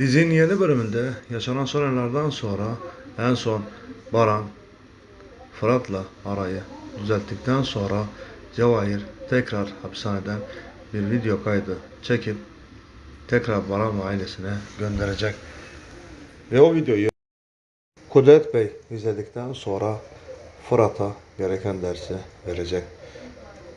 Dizinin yeni bölümünde yaşanan son olaylardan sonra en son Baran Fırat'la arayı düzelttikten sonra Cevahir tekrar hapishaneden bir video kaydı çekip tekrar Baran ve ailesine gönderecek. Ve o videoyu Kudret Bey izledikten sonra Fırat'a gereken dersi verecek.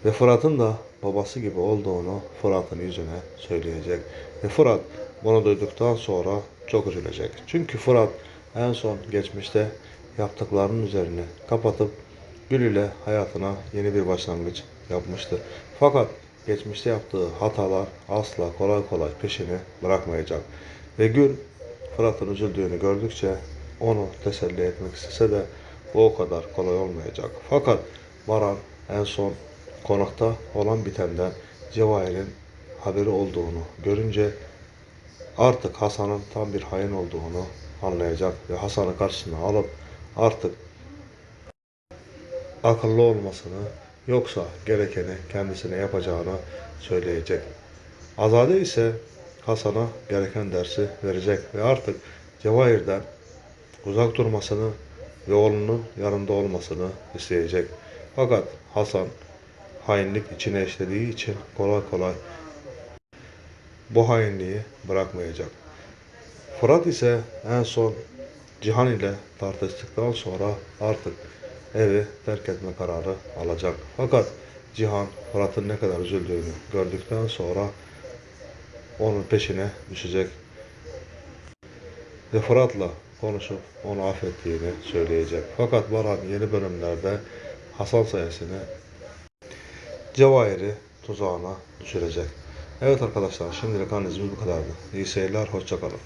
Ve Fırat'ın da babası gibi olduğunu Fırat'ın yüzüne söyleyecek. Ve Fırat bunu duyduktan sonra çok üzülecek. Çünkü Fırat en son geçmişte yaptıklarının üzerine kapatıp Gül ile hayatına yeni bir başlangıç yapmıştı. Fakat geçmişte yaptığı hatalar asla kolay kolay peşini bırakmayacak. Ve Gül Fırat'ın üzüldüğünü gördükçe onu teselli etmek istese de bu o kadar kolay olmayacak. Fakat Baran en son konakta olan bitenden Cevahir'in haberi olduğunu görünce artık Hasan'ın tam bir hain olduğunu anlayacak ve Hasan'ı karşısına alıp artık akıllı olmasını yoksa gerekeni kendisine yapacağını söyleyecek. Azade ise Hasan'a gereken dersi verecek ve artık Cevahir'den uzak durmasını ve oğlunun yanında olmasını isteyecek. Fakat Hasan hainlik içine işlediği için kolay kolay bu hainliği bırakmayacak. Fırat ise en son Cihan ile tartıştıktan sonra artık evi terk etme kararı alacak. Fakat Cihan Fırat'ın ne kadar üzüldüğünü gördükten sonra onun peşine düşecek ve Fırat'la konuşup onu affettiğini söyleyecek. Fakat Baran yeni bölümlerde Hasan sayesinde Cevahir'i tuzağına düşürecek. Evet arkadaşlar şimdilik analizimiz bu kadardı. İyi seyirler, hoşçakalın.